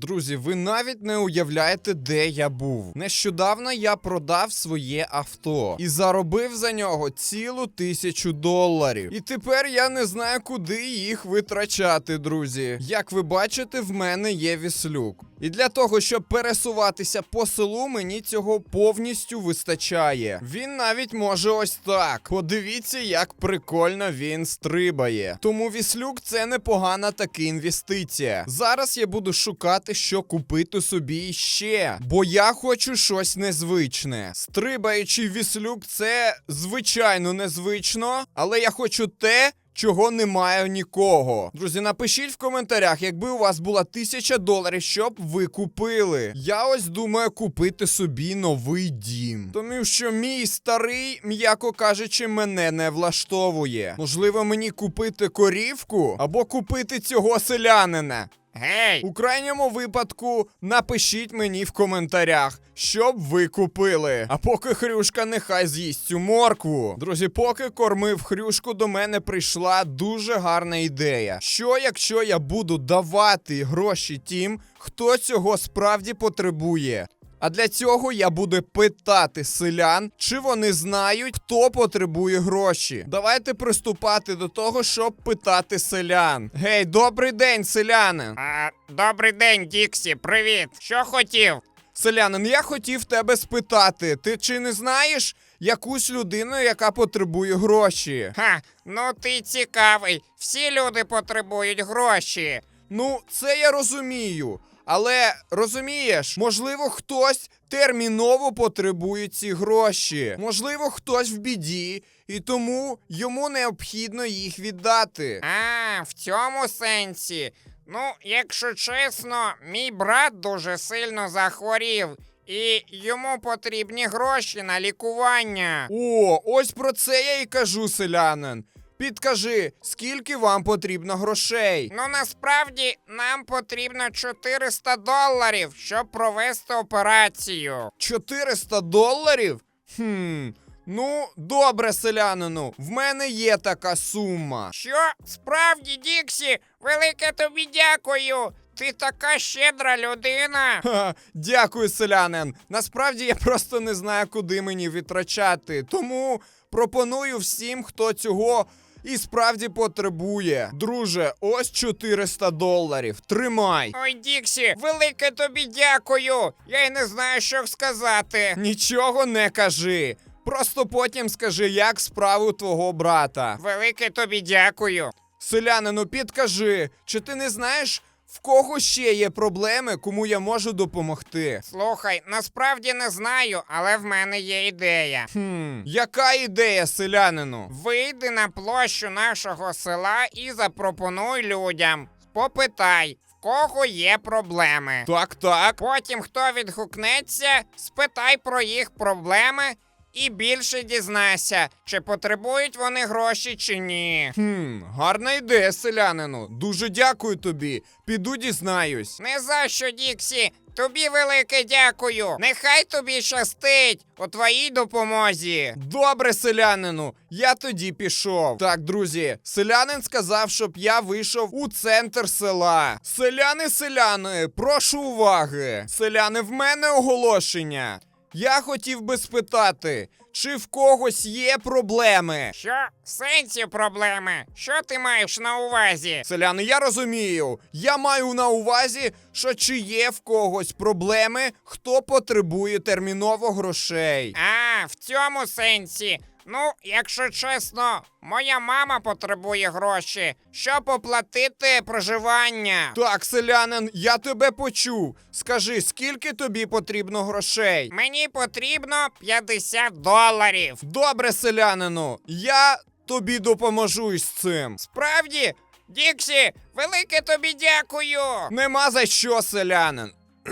Друзі, ви навіть не уявляєте, де я був. Нещодавно я продав своє авто і заробив за нього цілу тисячу доларів. І тепер я не знаю, куди їх витрачати, друзі. Як ви бачите, в мене є віслюк. І для того, щоб пересуватися по селу, мені цього повністю вистачає. Він навіть може ось так. Подивіться, як прикольно він стрибає. Тому віслюк це непогана така інвестиція. Зараз я буду шукати, що купити собі ще, бо я хочу щось незвичне. Стрибаючий віслюк це звичайно незвично, але я хочу те. Чого немає нікого. Друзі, напишіть в коментарях, якби у вас була тисяча доларів, щоб ви купили. Я ось думаю купити собі новий дім. Тому що мій старий, м'яко кажучи, мене не влаштовує. Можливо, мені купити корівку або купити цього селянина. Гей! У крайньому випадку напишіть мені в коментарях, що б ви купили. А поки Хрюшка нехай з'їсть цю моркву. Друзі, поки кормив Хрюшку, до мене прийшла дуже гарна ідея. Що якщо я буду давати гроші тим, хто цього справді потребує? А для цього я буду питати селян, чи вони знають, хто потребує гроші. Давайте приступати до того, щоб питати селян. Гей, добрий день, селянин. А, добрий день, Діксі, привіт! Що хотів? Селянин, я хотів тебе спитати, ти чи не знаєш якусь людину, яка потребує гроші? Ха, ну ти цікавий. Всі люди потребують гроші. Ну, це я розумію. Але розумієш, можливо, хтось терміново потребує ці гроші. Можливо, хтось в біді, і тому йому необхідно їх віддати. А, в цьому сенсі. Ну, якщо чесно, мій брат дуже сильно захворів, і йому потрібні гроші на лікування. О, ось про це я і кажу, селянин. Підкажи, скільки вам потрібно грошей? Ну насправді нам потрібно 400 доларів, щоб провести операцію. 400 доларів? Хм. Ну, добре, селянину, в мене є така сума. Що? Справді, Діксі, велике тобі дякую. Ти така щедра людина. Ха, дякую, селянин. Насправді я просто не знаю, куди мені витрачати. Тому пропоную всім, хто цього і справді потребує. Друже, ось 400 доларів. Тримай. Ой, Діксі, велике тобі дякую. Я й не знаю, що сказати. Нічого не кажи. Просто потім скажи, як справу твого брата. Велике тобі дякую. Селянину, підкажи, чи ти не знаєш, в кого ще є проблеми, кому я можу допомогти? Слухай, насправді не знаю, але в мене є ідея. Хм, яка ідея, селянину? Вийди на площу нашого села і запропонуй людям. Попитай, в кого є проблеми. Так, так. Потім, хто відгукнеться, спитай про їх проблеми і більше дізнайся, чи потребують вони гроші чи ні. Хм, гарна ідея, селянину. Дуже дякую тобі. Піду дізнаюсь. Не за що, Діксі. Тобі велике дякую. Нехай тобі щастить у твоїй допомозі. Добре, селянину, я тоді пішов. Так, друзі, селянин сказав, щоб я вийшов у центр села. Селяни, селяни, прошу уваги. Селяни, в мене оголошення. Я хотів би спитати, чи в когось є проблеми? Що? в Сенсі проблеми? Що ти маєш на увазі? Селяни, я розумію. Я маю на увазі, що чи є в когось проблеми, хто потребує терміново грошей. А, в цьому сенсі. Ну, якщо чесно, моя мама потребує гроші, щоб оплатити проживання. Так, селянин, я тебе почув. Скажи, скільки тобі потрібно грошей? Мені потрібно 50 доларів. Добре, селянину, я тобі допоможу із цим. Справді, Діксі, велике тобі дякую. Нема за що, селянин.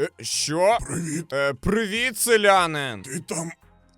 Е, Що? Привіт, Е, привіт, селянин. ти там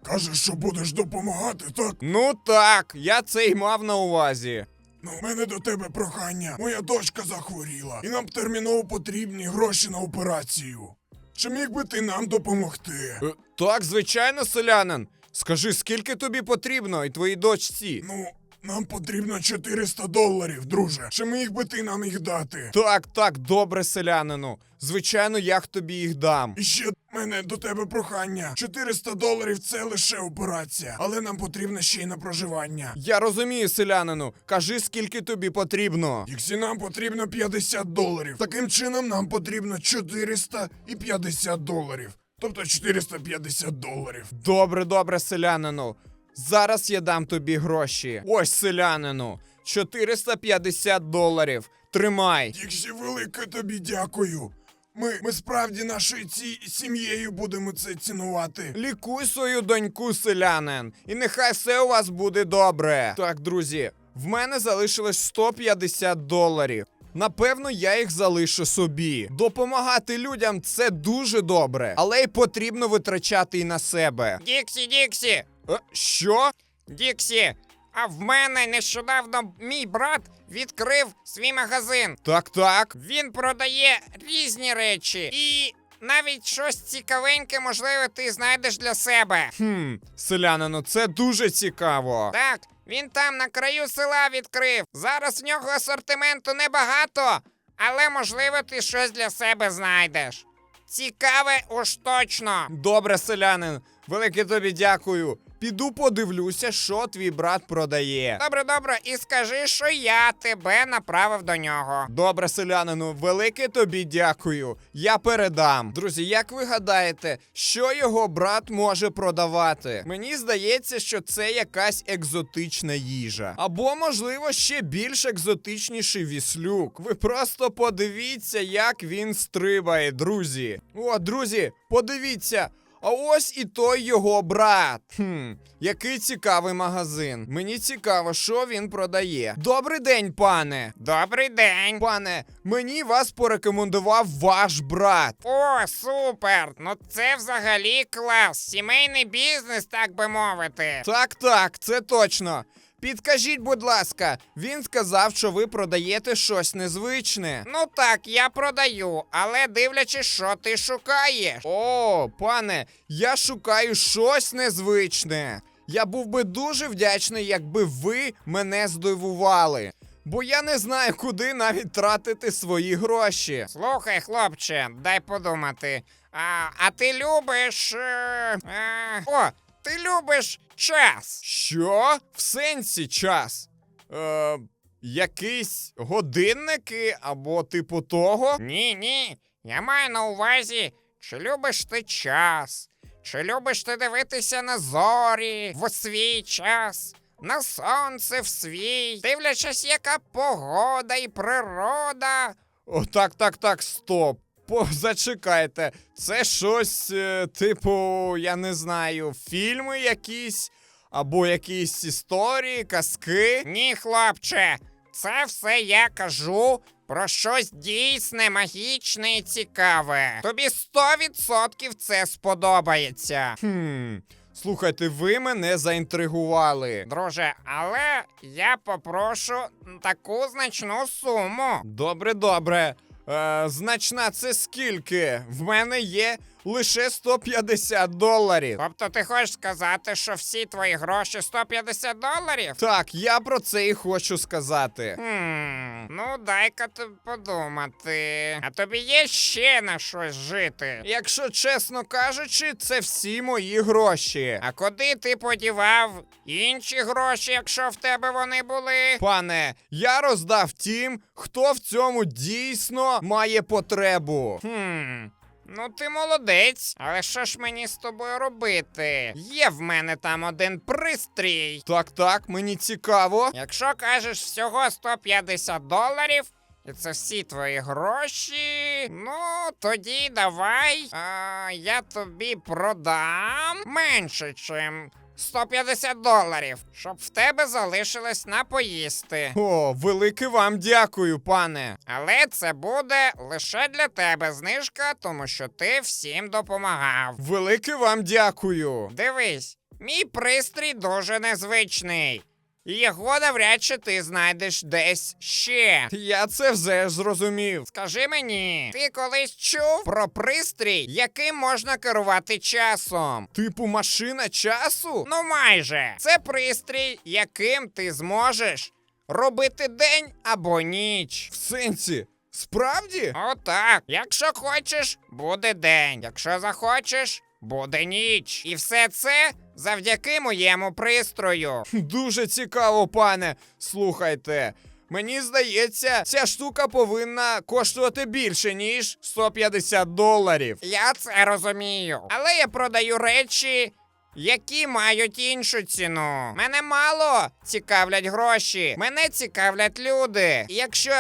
кажеш, що будеш допомагати, так? Ну так, я це й мав на увазі. Ну, у мене до тебе прохання. Моя дочка захворіла, і нам терміново потрібні гроші на операцію. Чи міг би ти нам допомогти? Е, так, звичайно, селянин. Скажи, скільки тобі потрібно і твоїй дочці? Ну, Нам потрібно 400 доларів, друже. Чи міг би ти нам їх дати? Так, так, добре, селянину. Звичайно, я тобі їх дам. І ще в мене до тебе прохання. 400 доларів це лише операція, але нам потрібно ще й на проживання. Я розумію, селянину. Кажи, скільки тобі потрібно. Якщо нам потрібно 50 доларів, таким чином нам потрібно 450 доларів. Тобто 450 доларів. Добре, добре, селянину. Зараз я дам тобі гроші. Ось селянину. 450 доларів. Тримай. Діксі, велике тобі дякую. Ми, ми справді нашою ці сім'єю будемо це цінувати. Лікуй свою доньку, селянин, і нехай все у вас буде добре. Так, друзі, в мене залишилось 150 доларів. Напевно, я їх залишу собі. Допомагати людям це дуже добре, але й потрібно витрачати і на себе. Діксі, Діксі, Е, що? Діксі, а в мене нещодавно мій брат відкрив свій магазин. Так, так. Він продає різні речі і навіть щось цікавеньке, можливо, ти знайдеш для себе. Хм, селянину, це дуже цікаво. Так, він там на краю села відкрив. Зараз в нього асортименту небагато, але можливо ти щось для себе знайдеш. Цікаве уж точно. Добре, селянин, велике тобі дякую. Піду подивлюся, що твій брат продає. Добре, добре, і скажи, що я тебе направив до нього. Добре, селянину, велике тобі дякую. Я передам. Друзі, як ви гадаєте, що його брат може продавати? Мені здається, що це якась екзотична їжа. Або, можливо, ще більш екзотичніший віслюк. Ви просто подивіться, як він стрибає, друзі. О, друзі, подивіться. А ось і той його брат. Хм, який цікавий магазин. Мені цікаво, що він продає. Добрий день, пане. Добрий день. Пане, мені вас порекомендував ваш брат. О, супер! Ну це взагалі клас. Сімейний бізнес, так би мовити. Так, так, це точно. Підкажіть, будь ласка, він сказав, що ви продаєте щось незвичне. Ну так, я продаю, але дивлячись, що ти шукаєш. О, пане, я шукаю щось незвичне. Я був би дуже вдячний, якби ви мене здивували. Бо я не знаю, куди навіть тратити свої гроші. Слухай, хлопче, дай подумати. А, а ти любиш. Е, е, о, ти любиш час. Що? В сенсі час? Е, якісь годинники або типу того? Ні, ні. Я маю на увазі, чи любиш ти час, чи любиш ти дивитися на зорі в свій час, на сонце в свій, дивлячись, яка погода і природа. О, так, так, так, стоп. По, зачекайте, це щось, е, типу, я не знаю, фільми якісь, або якісь історії, казки. Ні, хлопче, це все я кажу про щось дійсне, магічне і цікаве. Тобі 100% це сподобається. Хм. Слухайте, ви мене заінтригували. Друже, але я попрошу таку значну суму. Добре, добре. Е, значна це скільки? В мене є лише 150 доларів. Тобто ти хочеш сказати, що всі твої гроші 150 доларів? Так, я про це і хочу сказати. Хм, ну дай-ка подумати. А тобі є ще на щось жити? Якщо чесно кажучи, це всі мої гроші. А куди ти подівав інші гроші, якщо в тебе вони були? Пане, я роздав тим, хто в цьому дійсно має потребу. Хм. Ну, ти молодець, але що ж мені з тобою робити? Є в мене там один пристрій. Так, так, мені цікаво. Якщо кажеш всього 150 доларів, і це всі твої гроші, ну тоді давай. А, я тобі продам менше, чим 150 доларів, щоб в тебе залишилось на поїсти. О, велике вам дякую, пане. Але це буде лише для тебе знижка, тому що ти всім допомагав. Велике вам дякую. Дивись, мій пристрій дуже незвичний. Його навряд чи ти знайдеш десь ще. Я це вже зрозумів. Скажи мені, ти колись чув про пристрій, яким можна керувати часом? Типу машина часу? Ну, майже. Це пристрій, яким ти зможеш робити день або ніч. В сенсі, справді? Отак. Якщо хочеш, буде день. Якщо захочеш, буде ніч. І все це завдяки моєму пристрою. Дуже цікаво, пане. Слухайте. Мені здається, ця штука повинна коштувати більше, ніж 150 доларів. Я це розумію. Але я продаю речі, які мають іншу ціну. Мене мало цікавлять гроші. Мене цікавлять люди. І якщо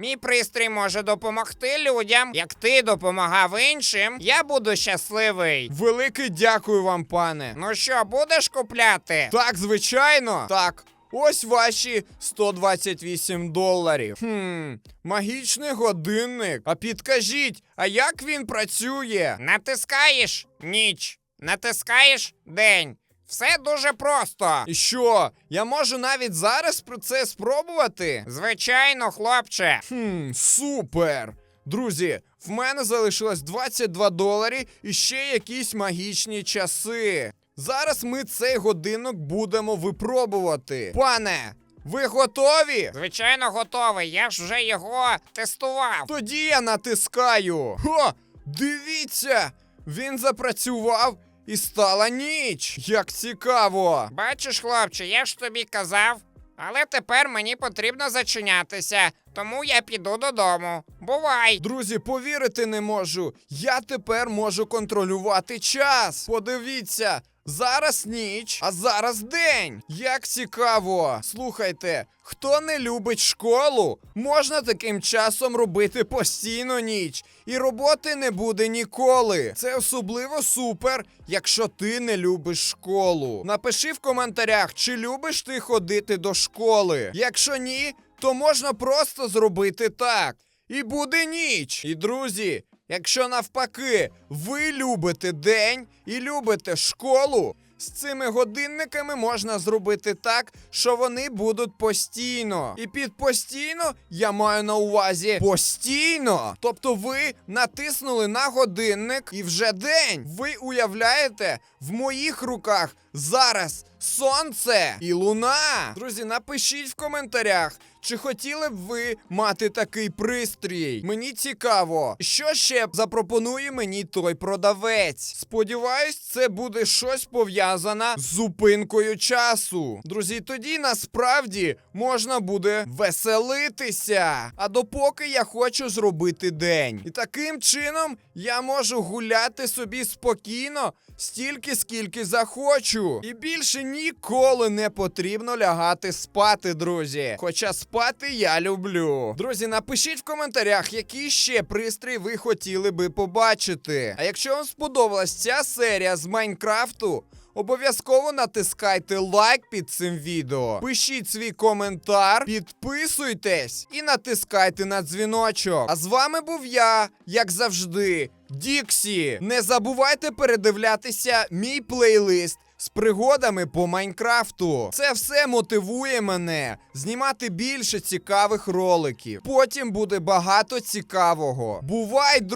мій пристрій може допомогти людям, як ти допомагав іншим, я буду щасливий. Велике дякую вам, пане. Ну що, будеш купляти? Так, звичайно. Так. Ось ваші 128 доларів. Хм, магічний годинник. А підкажіть, а як він працює? Натискаєш ніч, натискаєш день. Все дуже просто. І що? Я можу навіть зараз про це спробувати? Звичайно, хлопче. Хм, супер! Друзі, в мене залишилось 22 доларі і ще якісь магічні часи. Зараз ми цей годинок будемо випробувати. Пане, ви готові? Звичайно, готовий. Я ж вже його тестував. Тоді я натискаю. Хо! Дивіться! Він запрацював і стала ніч. Як цікаво! Бачиш, хлопче, я ж тобі казав. Але тепер мені потрібно зачинятися, тому я піду додому. Бувай! Друзі, повірити не можу. Я тепер можу контролювати час. Подивіться, зараз ніч, а зараз день. Як цікаво. Слухайте, хто не любить школу, можна таким часом робити постійно ніч, і роботи не буде ніколи. Це особливо супер, якщо ти не любиш школу. Напиши в коментарях, чи любиш ти ходити до школи. Якщо ні, то можна просто зробити так. І буде ніч. І друзі, якщо навпаки ви любите день і любите школу, з цими годинниками можна зробити так, що вони будуть постійно. І під постійно я маю на увазі постійно. Тобто ви натиснули на годинник і вже день. Ви уявляєте, в моїх руках зараз сонце і луна. Друзі, напишіть в коментарях. Чи хотіли б ви мати такий пристрій? Мені цікаво, що ще запропонує мені той продавець. Сподіваюсь, це буде щось пов'язане з зупинкою часу. Друзі, тоді насправді можна буде веселитися. А допоки я хочу зробити день. І таким чином я можу гуляти собі спокійно стільки, скільки захочу. І більше ніколи не потрібно лягати спати, друзі. Хоча спати я люблю. Друзі, напишіть в коментарях, який ще пристрій ви хотіли би побачити. А якщо вам сподобалась ця серія з Майнкрафту. Обов'язково натискайте лайк під цим відео, пишіть свій коментар, підписуйтесь і натискайте на дзвіночок. А з вами був я, як завжди, Діксі. Не забувайте передивлятися мій плейлист з пригодами по Майнкрафту. Це все мотивує мене знімати більше цікавих роликів. Потім буде багато цікавого. Бувай, друзі!